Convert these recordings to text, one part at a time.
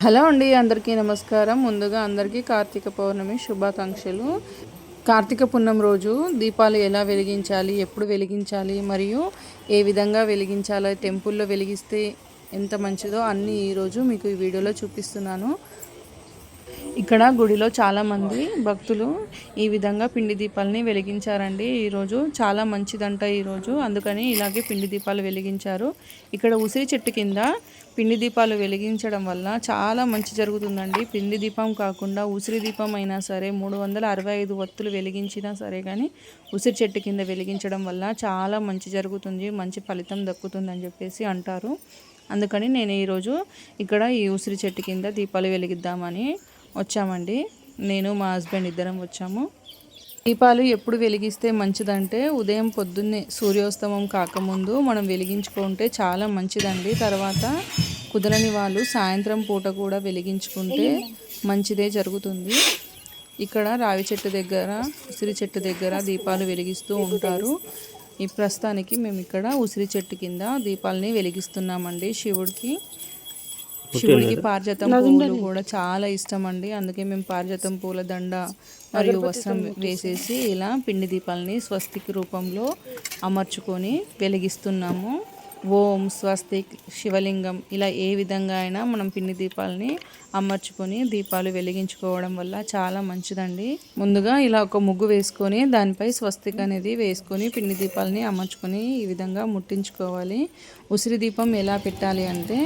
Hello అండి అందరికీ నమస్కారం. ముందుగా అందరికీ కార్తీక పౌర్ణమి శుభాకాంక్షలు. కార్తీక పున్నం రోజు దీపాలు ఎలా వెలిగించాలి ఎప్పుడు వెలిగించాలి మరియు ఏ విధంగా వెలిగించాలి టెంపుల్లో వెలిగిస్తే ఎంత మంచిదో అన్నీ ఈరోజు మీకు ఈ వీడియోలో చూపిస్తున్నాను. ఇక్కడ గుడిలో చాలామంది భక్తులు ఈ విధంగా పిండి దీపాలని వెలిగించారండి. ఈరోజు చాలా మంచిదంట ఈరోజు అందుకని ఇలాగే పిండి దీపాలు వెలిగించారు. ఇక్కడ ఉసిరి చెట్టు కింద పిండి దీపాలు వెలిగించడం వల్ల చాలా మంచి జరుగుతుందండి. పిండి దీపం కాకుండా ఉసిరి దీపం అయినా సరే మూడు వందల అరవై ఐదు ఒత్తులు వెలిగించినా సరే కానీ ఉసిరి చెట్టు కింద వెలిగించడం వల్ల చాలా మంచి జరుగుతుంది మంచి ఫలితం దక్కుతుందని చెప్పేసి అంటారు. అందుకని నేను ఈరోజు ఇక్కడ ఈ ఉసిరి చెట్టు కింద దీపాలు వెలిగిద్దామని వచ్చామండి. నేను మా హస్బెండ్ ఇద్దరం వచ్చాము. దీపాలు ఎప్పుడు వెలిగిస్తే మంచిదంటే ఉదయం పొద్దున్నే సూర్యోస్తమం కాకముందు మనం వెలిగించుకుంటే చాలా మంచిదండి. తర్వాత కుదరని వాళ్ళు సాయంత్రం పూట కూడా వెలిగించుకుంటే మంచిదే జరుగుతుంది. ఇక్కడ రావి చెట్టు దగ్గర ఉసిరి చెట్టు దగ్గర దీపాలు వెలిగిస్తూ ఉంటారు. ఈ ప్రస్తుతానికి మేము ఇక్కడ ఉసిరి చెట్టు కింద దీపాలని వెలిగిస్తున్నామండి శివుడికి. శివుడికి పారిజాతం పువ్వులు కూడా చాలా ఇష్టం అండి అందుకే మేము పారిజాతం పూల దండ మరియు వస్త్రం వేసేసి ఇలా పిండి దీపాలని స్వస్తిక్ రూపంలో అమర్చుకొని వెలిగిస్తున్నాము. ఓం స్వస్తిక్ శివలింగం. ఇలా ఏ విధంగా అయినా మనం పిండి దీపాలని అమర్చుకొని దీపాలు వెలిగించుకోవడం వల్ల చాలా మంచిదండి. ముందుగా ఇలా ఒక ముగ్గు వేసుకొని దానిపై స్వస్తిక్ అనేది వేసుకొని పిండి దీపాలని అమర్చుకొని ఈ విధంగా ముట్టించుకోవాలి. ఉసిరి దీపం ఎలా పెట్టాలి అంటే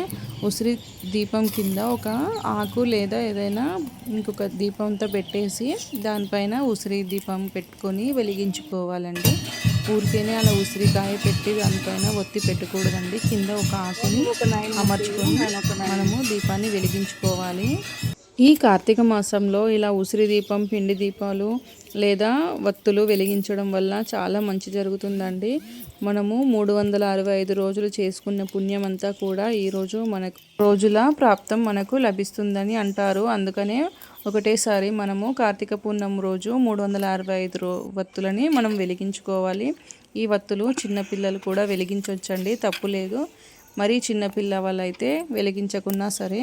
ఉసిరి దీపం కింద ఒక ఆకు లేదా ఏదైనా ఇంకొక దీపంతో పెట్టేసి దానిపైన ఉసిరి దీపం పెట్టుకొని వెలిగించుకోవాలండి. ఊరికేనే అలా ఉసిరికాయ పెట్టి దానిపైన ఒత్తి పెట్టకూడదండి. కింద ఒక ఆకుని అమర్చుకొని మనము దీపాన్ని వెలిగించుకోవాలి. ఈ కార్తీక మాసంలో ఇలా ఉసిరి దీపం పిండి దీపాలు లేదా వత్తులు వెలిగించడం వల్ల చాలా మంచి జరుగుతుందండి. మనము మూడు వందల అరవై ఐదు రోజులు చేసుకున్న పుణ్యం అంతా కూడా ఈరోజు మనకు రోజుల ప్రాప్తం మనకు లభిస్తుందని అంటారు. అందుకనే ఒకటేసారి మనము కార్తీక పూర్ణం రోజు మూడు వందల అరవై ఐదు రో వత్తులని మనం వెలిగించుకోవాలి. ఈ వత్తులు చిన్నపిల్లలు కూడా వెలిగించవచ్చండి తప్పు లేదు. మరీ చిన్నపిల్ల వాళ్ళైతే వెలిగించకున్నా సరే